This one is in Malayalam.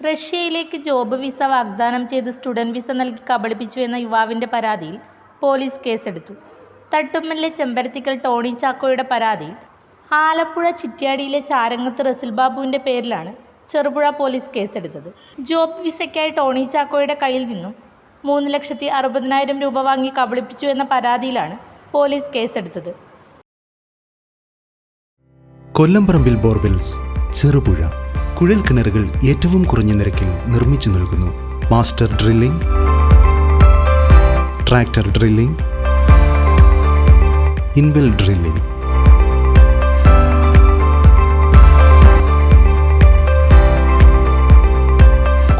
റഷ്യയിലേക്ക് ജോബ് വിസ വാഗ്ദാനം ചെയ്ത് സ്റ്റുഡന്റ് വിസ നൽകി കബളിപ്പിച്ചു എന്ന യുവാവിന്റെ പരാതിയിൽ പോലീസ് കേസെടുത്തു. തട്ടുമ്മലിലെ ചെമ്പരത്തിക്കൽ ടോണി ചാക്കോയുടെ പരാതിയിൽ ആലപ്പുഴ ചിറ്റ്യാടിയിലെ ചാരങ്ങത്ത് റസിൽ ബാബുവിന്റെ പേരിലാണ് ചെറുപുഴ പോലീസ് കേസെടുത്തത്. ജോബ് വിസയ്ക്കായി ടോണി ചാക്കോയുടെ കയ്യിൽ നിന്നും മൂന്ന് ലക്ഷത്തി അറുപതിനായിരം രൂപ വാങ്ങി കബളിപ്പിച്ചു എന്ന പരാതിയിലാണ് പോലീസ് കേസെടുത്തത്. കൊല്ലംപറമ്പിൽ ബോർവെൽസ് ചെറുപുഴ കുഴൽ കിണറുകൾ ഏറ്റവും കുറഞ്ഞ നിരക്കിൽ നിർമ്മിച്ചു നൽകുന്നു. Master drilling tractor drilling inwell drilling